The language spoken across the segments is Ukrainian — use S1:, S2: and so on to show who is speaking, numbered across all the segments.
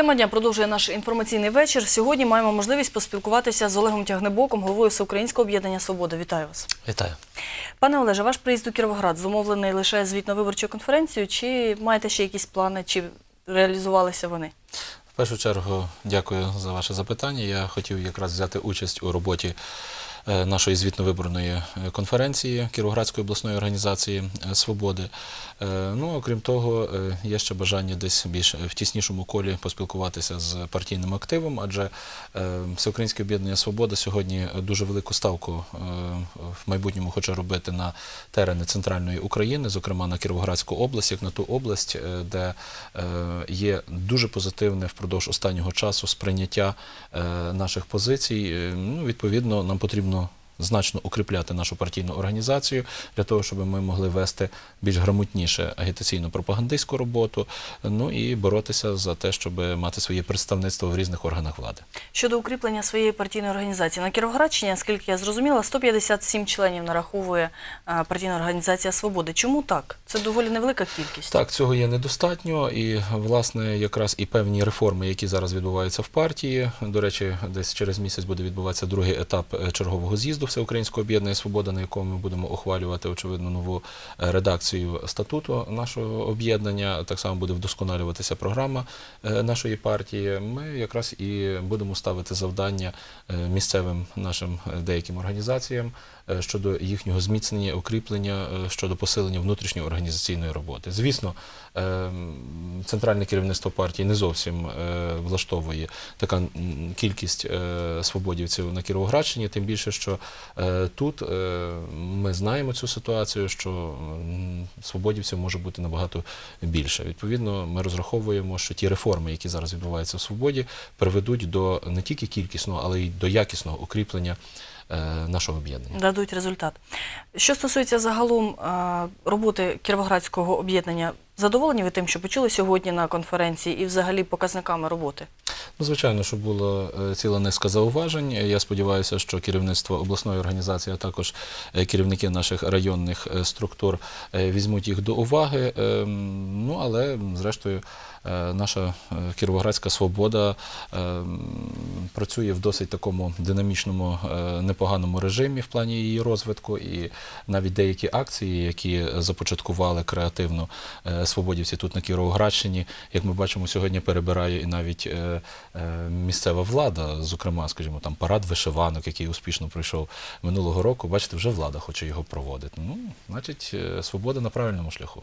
S1: Тема дня продовжує наш інформаційний вечір. Сьогодні маємо можливість поспілкуватися з Олегом Тягнебоком, головою Всеукраїнського об'єднання Свобода. Вітаю вас.
S2: Вітаю.
S1: Пане Олеже, ваш приїзд у Кіровоград зумовлений лише звітно-виборчою конференцією, чи маєте ще якісь плани, чи реалізувалися вони?
S2: В першу чергу дякую за ваше запитання. Я хотів якраз взяти участь у роботі нашої звітно-виборної е, конференції Кіровоградської обласної організації е, Свободи. Е, Ну, окрім того, е, є ще бажання десь більш в тіснішому колі поспілкуватися з партійним активом, адже е, Всеукраїнське об'єднання Свобода сьогодні дуже велику ставку е, в майбутньому хоче робити на терени центральної України, зокрема на Кіровоградську область, як на ту область, е, де е, є дуже позитивне впродовж останнього часу сприйняття е, наших позицій. Е, Ну, відповідно, нам потрібно. Значно укріпляти нашу партійну організацію для того, щоб ми могли вести більш грамотніше агітаційно-пропагандистську роботу, ну і боротися за те, щоб мати своє представництво в різних органах влади.
S1: Щодо укріплення своєї партійної організації на Кіровоградщині, наскільки я зрозуміла, 157 членів нараховує е, партійна організація Свободи. Чому так? Це доволі невелика кількість.
S2: Так, цього є недостатньо, і власне якраз і певні реформи, які зараз відбуваються в партії. До речі, десь через місяць буде відбуватися другий етап е, чергового з'їзду Всеукраїнського об'єднання Свобода, на якому ми будемо ухвалювати очевидно нову е, редакцію статуту нашого об'єднання. Так само буде вдосконалюватися програма е, нашої партії. Ми якраз і будемо ставити завдання е, місцевим нашим деяким організаціям щодо їхнього зміцнення, укріплення, щодо посилення внутрішньої організаційної роботи. Звісно, центральне керівництво партії не зовсім влаштовує така кількість свободівців на Кіровоградщині, тим більше, що тут е, ми знаємо цю ситуацію, що м, свободівців може бути набагато більше. Відповідно, ми розраховуємо, що ті реформи, які зараз відбуваються в свободі, приведуть до не тільки кількісного, але й до якісного укріплення е, нашого об'єднання.
S1: дадуть результат. Що стосується загалом е, роботи Кіровоградського об'єднання, задоволені ви тим, що почули сьогодні на конференції і взагалі показниками роботи?
S2: Ну, звичайно, що було е, ціла низка зауважень. Я сподіваюся, що керівництво обласної організації, а також е, керівники наших районних е, структур візьмуть їх до уваги. Ем, Ну, але зрештою, наша Кіровоградська свобода ем, працює в досить такому динамічному, непоганому режимі в плані її розвитку, і навіть деякі акції, які започаткували креативно свободівці тут на Кіровоградщині, як ми бачимо, сьогодні перебирає і навіть місцева влада, зокрема, скажімо, там парад вишиванок, який успішно пройшов минулого року. Бачите, вже влада хоче його проводити. Ну, значить, е, свобода на правильному шляху.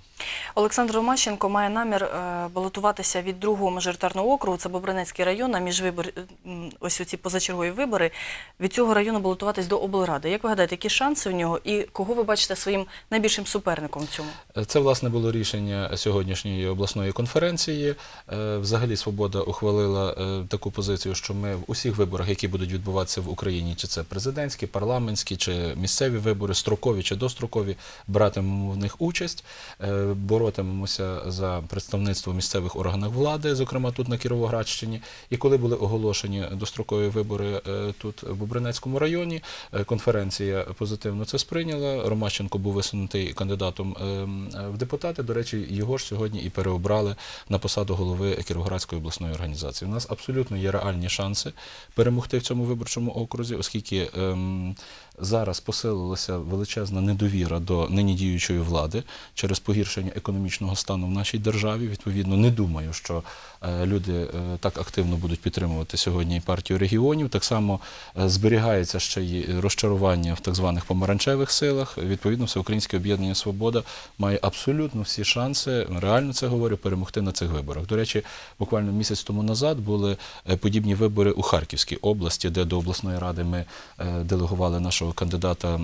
S1: Олександр Ромащенко має намір е, балотуватися від другого мажоритарного округу, це Бобринецький район, на міжвибор, м, ось ці позачергові вибори. Від цього району балотуватись до облради. Як ви гадаєте, які шанси у нього і кого ви бачите своїм найбільшим суперником в цьому?
S2: Це власне було рішення сьогоднішньої обласної конференції. Е, Взагалі Свобода ухвалила е, таку позицію, що ми в усіх виборах, які будуть відбуватися в Україні, чи це президентські, парламентські, чи місцеві вибори, строкові чи дострокові, братимемо в них участь, е, боротимемося за представництво місцевих органах влади, зокрема тут на Кіровоградщині. І коли були оголошені дострокові вибори е, тут в Бобринецькому районі, е, конференція позитивно це сприйняла. Ромащенко був висунутий кандидатом е, в депутати. До речі, його ж сьогодні і переобрали на посаду голови Кіровоградської обласної організації. У нас абсолютно є реальні шанси перемогти в цьому виборчому окрузі, оскільки ем, зараз посилилася величезна недовіра до нині діючої влади через погіршення економічного стану в нашій державі. Відповідно, не думаю, що е, люди е, так активно будуть підтримувати сьогодні і партію регіонів. Так само е, зберігається ще й розчарування в так званих помаранчевих силах. Відповідно, Всеукраїнське об'єднання Свобода має абсолютно всі шанси, реально це говорю, перемогти на цих виборах. До речі, буквально місяць тому назад були е, подібні вибори у Харківській області, де до обласної ради ми е, делегували нашого кандидата е,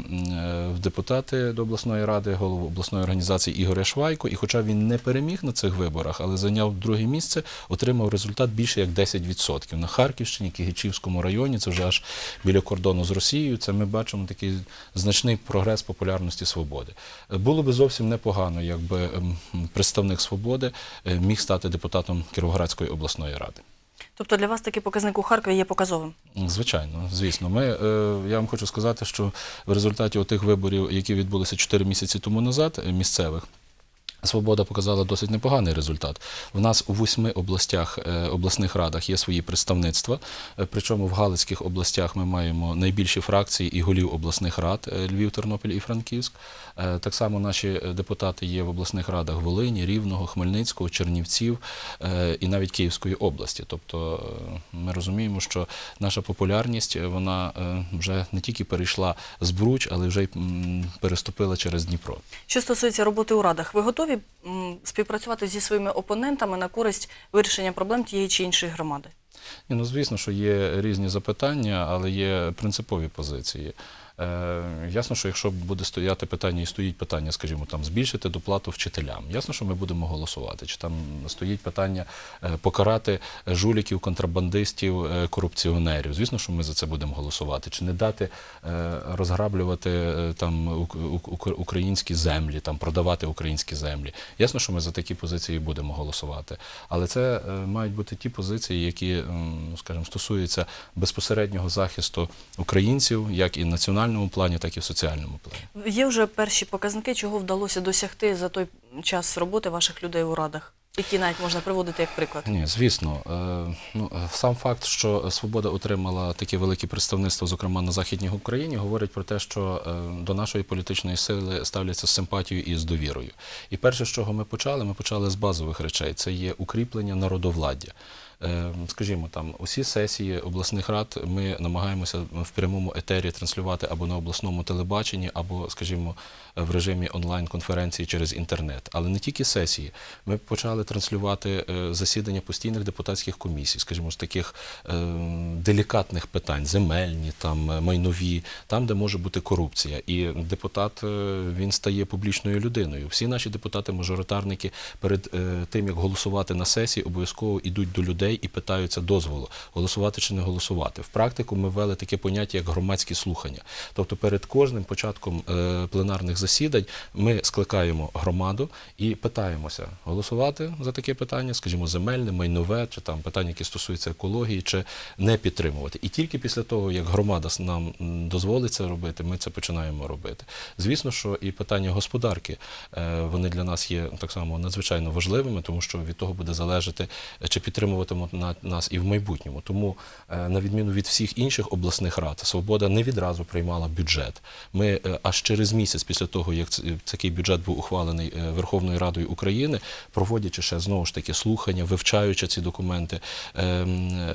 S2: в депутати до обласної ради, голову обласної організації Ігоря Швайко. І хоча він не переміг на цих виборах, але зайняв друге місце, отримав результат більше як 10%. На Харківщині, Кигичівському районі, це вже аж біля кордону з Росією. Це ми бачимо такий значний прогрес популярності свободи. Було би зовсім непогано, якби ем, представник свободи міг стати депутатом Кіровоградської обласної ради.
S1: Тобто для вас такий показник у Харкові є показовим?
S2: Звичайно, звісно. Ми, е, я вам хочу сказати, що в результаті тих виборів, які відбулися 4 місяці тому назад, е, місцевих, Свобода показала досить непоганий результат. У нас у восьми областях, е, обласних радах є свої представництва. Е, Причому в Галицьких областях ми маємо найбільші фракції і голів обласних рад е, Львів, Тернопіль і Франківськ. Так само наші депутати є в обласних радах Волині, Рівного, Хмельницького, Чернівців і навіть Київської області. Тобто ми розуміємо, що наша популярність вона вже не тільки перейшла з Бруч, але вже й переступила через Дніпро.
S1: Що стосується роботи у радах, ви готові м, співпрацювати зі своїми опонентами на користь вирішення проблем тієї чи іншої громади?
S2: Ну звісно, що є різні запитання, але є принципові позиції. Е, ясно, що якщо буде стояти питання і стоїть питання, скажімо, там збільшити доплату вчителям, ясно, що ми будемо голосувати. Чи там стоїть питання е, покарати жуліків, контрабандистів, е, корупціонерів? Звісно, що ми за це будемо голосувати. Чи не дати розграблювати там ук- ук- ук- українські землі, там продавати українські землі? Ясно, що ми за такі позиції будемо голосувати. Але це мають бути ті позиції, які, скажімо, стосуються безпосереднього захисту українців, як і в національному плані, так і в соціальному плані.
S1: Є вже перші показники, чого вдалося досягти за той час роботи ваших людей у радах, які навіть можна приводити як приклад.
S2: Ні, звісно. Е, ну, е, сам факт, що Свобода отримала таке велике представництво, зокрема на Західній Україні, говорить про те, що е, до нашої політичної сили ставляться з симпатією і з довірою. І перше, з чого ми почали, ми почали з базових речей. Це є укріплення народовладдя. Е, Скажімо, там усі сесії обласних рад ми намагаємося в прямому етері транслювати або на обласному телебаченні, або, скажімо, в режимі онлайн-конференції через інтернет. Але не тільки сесії. Ми почали транслювати е, засідання постійних депутатських комісій, скажімо, з таких е, делікатних питань, земельні, там майнові, там, де може бути корупція. І депутат він стає публічною людиною. Всі наші депутати-мажоритарники перед тим, як голосувати на сесії, обов'язково йдуть до людей і питаються дозволу, голосувати чи не голосувати. В практику ми ввели таке поняття, як громадські слухання. Тобто перед кожним початком е, пленарних засідань ми скликаємо громаду і питаємося голосувати за таке питання, скажімо, земельне, майнове, чи там питання, які стосуються екології, чи не підтримувати. І тільки після того, як громада нам дозволить це робити, ми це починаємо робити. Звісно, що і питання господарки е, вони для нас є так само надзвичайно важливими, тому що від того буде залежати, чи підтримуватимуть на- нас і в майбутньому. Тому, е, на відміну від всіх інших обласних рад, свобода не відразу приймала бюджет. Ми е, аж через місяць після того, як такий бюджет був ухвалений е, Верховною Радою України, проводячи ще знову ж таки слухання, вивчаючи ці документи, е,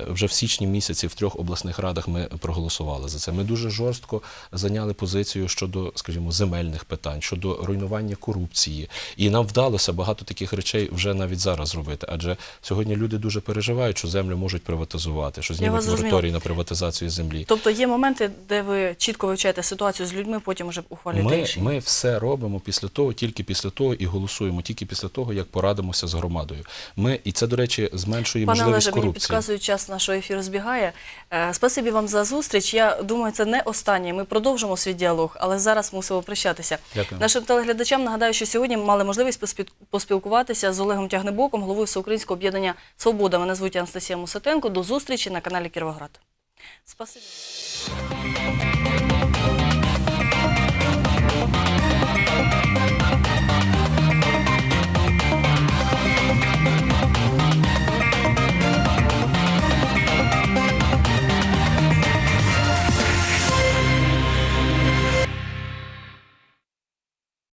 S2: вже в січні місяці в трьох обласних радах ми проголосували за це. Ми дуже жорстко зайняли позицію щодо, скажімо, земельних питань, щодо руйнування корупції. І нам вдалося багато таких речей вже навіть зараз зробити. Адже сьогодні люди дуже переживають, що землю можуть приватизувати, що знімуть мораторій на приватизацію землі.
S1: Тобто є моменти, де ви чітко вивчаєте ситуацію з людьми, потім вже ухвалюєте
S2: Ми,
S1: рішення.
S2: ми все робимо після того, тільки після того і голосуємо тільки після того, як порадимося з громадою. Ми і це, до речі, зменшує
S1: Пане
S2: можливість
S1: Олеже, мені підказують, час нашого ефіру збігає. Е, Спасибі вам за зустріч. Я думаю, це не останнє. Ми продовжимо свій діалог, але зараз мусимо прощатися.
S2: Дякую.
S1: Нашим телеглядачам нагадаю, що сьогодні мали можливість поспі- поспілкуватися з Олегом Тягнебоком, головою Всеукраїнського об'єднання Свобода. Мене звуть Анастасія Мусатенко. До зустрічі на каналі Кіровоград. Спасибі.